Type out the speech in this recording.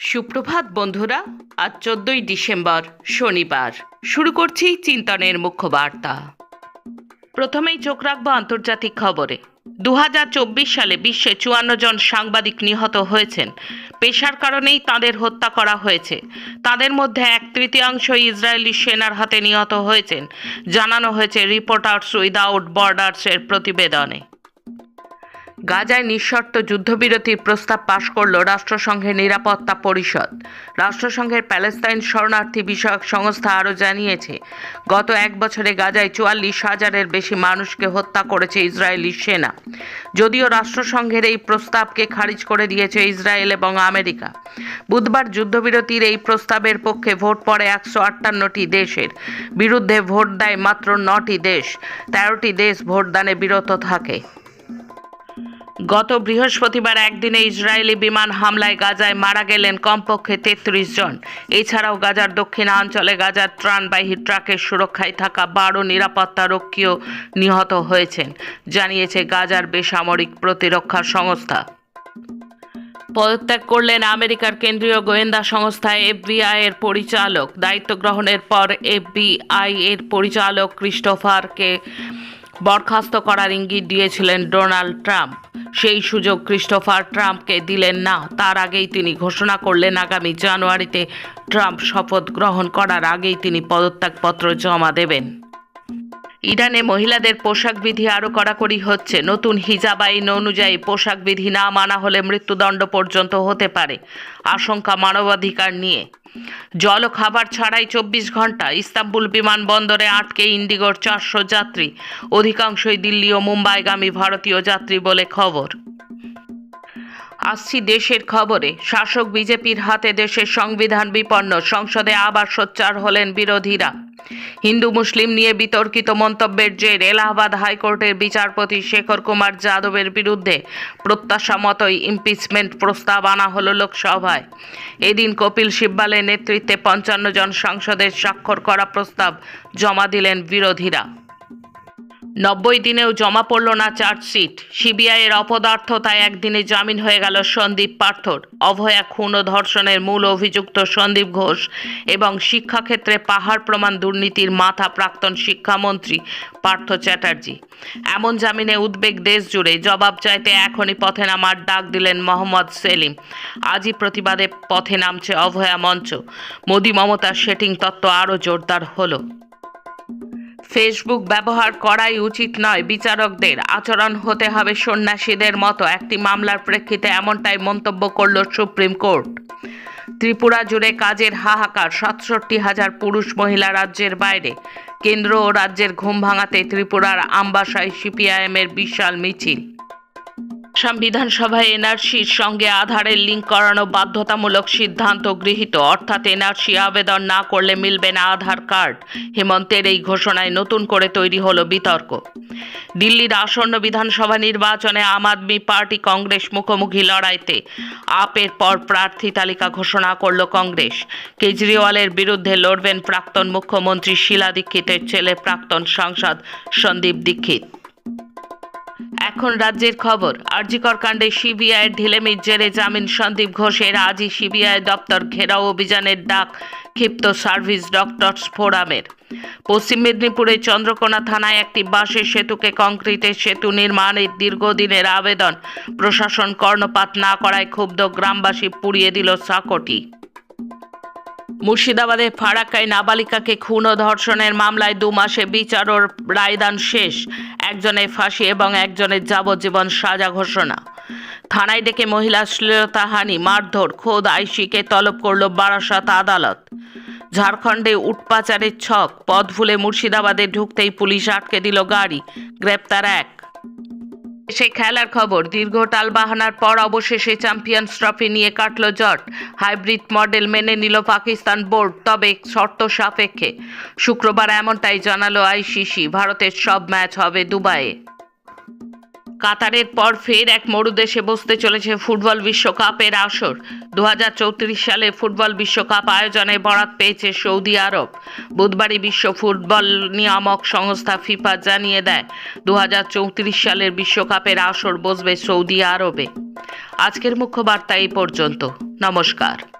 সুপ্রভাত, বন্ধুরা। আজ চোদ্দই ডিসেম্বর, শনিবার। শুরু করছি চিন্তনের মুখ্য বার্তা প্রথমেই চোখ রাখব আন্তর্জাতিক খবরে। দু হাজার চব্বিশ সালে বিশ্বে চুয়ান্ন জন সাংবাদিক নিহত হয়েছেন। পেশার কারণেই তাদের হত্যা করা হয়েছে। তাদের মধ্যে এক তৃতীয়াংশ ইসরায়েলি সেনার হাতে নিহত হয়েছেন। জানানো হয়েছে রিপোর্টার্স উইদাউট বর্ডার্সের প্রতিবেদনে। গাজায় নিঃশর্ত যুদ্ধবিরতির প্রস্তাব পাশ করল রাষ্ট্রসংঘের নিরাপত্তা পরিষদ। রাষ্ট্রসংঘের প্যালেস্তাইন শরণার্থী বিষয়ক সংস্থা আরও জানিয়েছে, গত এক বছরে গাজায় চুয়াল্লিশ হাজারের বেশি মানুষকে হত্যা করেছে ইসরায়েলি সেনা। যদিও রাষ্ট্রসংঘের এই প্রস্তাবকে খারিজ করে দিয়েছে ইসরায়েল এবং আমেরিকা। বুধবার যুদ্ধবিরতির এই প্রস্তাবের পক্ষে ভোট পড়ে একশো আটান্নটি দেশের। বিরুদ্ধে ভোট দেয় মাত্র নটি দেশ, তেরোটি দেশ ভোটদানে বিরত থাকে। গত বৃহস্পতিবার একদিনে ইসরায়েলি বিমান হামলায় গাজায় মারা গেলেন কমপক্ষে তেত্রিশ জন। এছাড়াও গাজার দক্ষিণাঞ্চলে গাজার ত্রাণবাহী ট্রাকের সুরক্ষায় থাকা বারো নিরাপত্তারক্ষীও নিহত হয়েছেন, জানিয়েছে গাজার বেসামরিক প্রতিরক্ষা সংস্থা। পদত্যাগ করলেন আমেরিকার কেন্দ্রীয় গোয়েন্দা সংস্থা এফবিআই এর পরিচালক। দায়িত্ব গ্রহণের পর এফবিআই এর পরিচালক ক্রিস্টোফারকে বরখাস্ত করার ইঙ্গিত দিয়েছিলেন ডোনাল্ড ট্রাম্প। সেই সুযোগ ক্রিস্টোফার ট্রাম্পকে দিলেন না। তার আগেই তিনি ঘোষণা করলেন আগামী জানুয়ারিতে ট্রাম্প শপথ গ্রহণ করার আগেই তিনি পদত্যাগপত্র জমা দেবেন। ইরানে মহিলাদের পোশাক বিধি আরও কড়াকড়ি হচ্ছে। নতুন হিজাব আইন অনুযায়ী পোশাক বিধি না মানা হলে মৃত্যুদণ্ড পর্যন্ত হতে পারে, আশঙ্কা মানবাধিকার নিয়ে। জল খাবার ছাড়াই চব্বিশ ঘণ্টা ইস্তাম্বুল বিমানবন্দরে আটকে ইন্ডিগোর চারশো যাত্রী। অধিকাংশই দিল্লি ও মুম্বাইগামী ভারতীয় যাত্রী বলে খবর। আসছি দেশের খবরে। শাসক বিজেপির হাতে দেশের সংবিধান বিপন্ন, সংসদে আবার সোচ্চার হলেন বিরোধীরা। হিন্দু মুসলিম নিয়ে বিতর্কিত মন্তব্যের জের এলাহাবাদ হাইকোর্টের বিচারপতি শেখর কুমার যাদবের বিরুদ্ধে প্রত্যাশা মতোই ইমপিচমেন্ট প্রস্তাব আনা হল লোকসভায়। এদিন কপিল সিব্বালের নেতৃত্বে পঞ্চান্ন জন সাংসদের স্বাক্ষর করা প্রস্তাব জমা দিলেন বিরোধীরা। নব্বই দিনেও জমা পড়ল না চার্জশিট। সিবিআই সিবিআইয়ের অপদার্থতায় একদিনে জামিন হয়ে গেল সন্দীপ পার্থর। অভয়া খুন ও ধর্ষণের মূল অভিযুক্ত সন্দীপ ঘোষ এবং শিক্ষাক্ষেত্রে পাহাড় প্রমাণ দুর্নীতির মাথা প্রাক্তন শিক্ষামন্ত্রী পার্থ চ্যাটার্জি। এমন জামিনে উদ্বেগ দেশ জুড়ে জবাব চাইতে এখনই পথে নামার ডাক দিলেন মোহাম্মদ সেলিম। আজই প্রতিবাদে পথে নামছে অভয়া মঞ্চ। মোদী মমতার সেটিং তত্ত্ব আরও জোরদার হলো। ফেসবুক ব্যবহার করাই উচিত নয়, বিচারকদের। আচরণ হতে হবে সন্ন্যাসীদের মতো। একটি মামলার প্রেক্ষিতে এমনটাই মন্তব্য করল সুপ্রিম কোর্ট। ত্রিপুরা জুড়ে কাজের হাহাকার, সাতষট্টি হাজার পুরুষ মহিলা রাজ্যের বাইরে। কেন্দ্র ও রাজ্যের ঘুম ভাঙাতে ত্রিপুরার আম্বাসায় সিপিআইএমের বিশাল মিছিল। আসাম বিধানসভায় এনআরসির সঙ্গে আধারের লিঙ্ক করানো বাধ্যতামূলক সিদ্ধান্ত গৃহীত। অর্থাৎ এনআরসি আবেদন না করলে মিলবে না আধার কার্ড। হেমন্তের এই ঘোষণায় নতুন করে তৈরি হলো বিতর্ক। দিল্লির আসন্ন বিধানসভা নির্বাচনে আম আদমি পার্টি কংগ্রেস মুখোমুখি লড়াইতে আপের পর প্রার্থী তালিকা ঘোষণা করল কংগ্রেস। কেজরিওয়ালের বিরুদ্ধে লড়বেন প্রাক্তন মুখ্যমন্ত্রী শিলা দীক্ষিতের ছেলে প্রাক্তন সাংসদ সন্দীপ দীক্ষিত। এখন রাজ্যের খবর। আরজিকর কাণ্ডে সিবিআইয়ের ঢিলেমির জেরে জামিন সন্দীপ ঘোষের। আজই সিবিআই দপ্তর ঘেরাও অভিযানের ডাক ক্ষিপ্ত সার্ভিস ডক্টরস ফোরামের। পশ্চিম মেদিনীপুরের চন্দ্রকোনা থানায় একটি বাঁশের সেতুকে কংক্রিটের সেতু নির্মাণের দীর্ঘদিনের আবেদন। প্রশাসন কর্ণপাত না করায় ক্ষুব্ধ গ্রামবাসী পুড়িয়ে দিল সাকটি। মুর্শিদাবাদের ফারাক্কায় নাবালিকাকে খুন ও ধর্ষণের মামলায় দু মাসে বিচার ও রায়দান শেষ। একজনের ফাঁসি এবং একজনের যাবজ্জীবন সাজা ঘোষণা। থানায় ডেকে মহিলা শ্লীলতাহানি মারধর, খোদ আইসিকে তলব করল বারাসাত আদালত। ঝাড়খণ্ডে উটপাচারের ছক, পথ ভুলে মুর্শিদাবাদে ঢুকতেই পুলিশ আটকে দিল গাড়ি। গ্রেপ্তার এক। সেই খেলার খবর। দীর্ঘ টাল বাহানার পর অবশেষে চ্যাম্পিয়ন্স ট্রফি নিয়ে কাটল জট। হাইব্রিড মডেল মেনে নিল পাকিস্তান বোর্ড, তবে শর্ত সাপেক্ষে। শুক্রবার এমনটাই জানালো আইসিসি। ভারতের সব ম্যাচ হবে দুবাইয়ে। কাতারের পর ফের এক মরুদেশে বসতে চলেছে ফুটবল বিশ্বকাপের আসর। দু হাজার চৌত্রিশ সালে ফুটবল বিশ্বকাপ আয়োজনে বরাত পেয়েছে সৌদি আরব। বুধবারই বিশ্ব ফুটবল নিয়ামক সংস্থা ফিফা জানিয়ে দেয় দু হাজার চৌত্রিশ সালের বিশ্বকাপের আসর বসবে সৌদি আরবে। আজকের মুখ্য বার্তা এই পর্যন্ত। নমস্কার।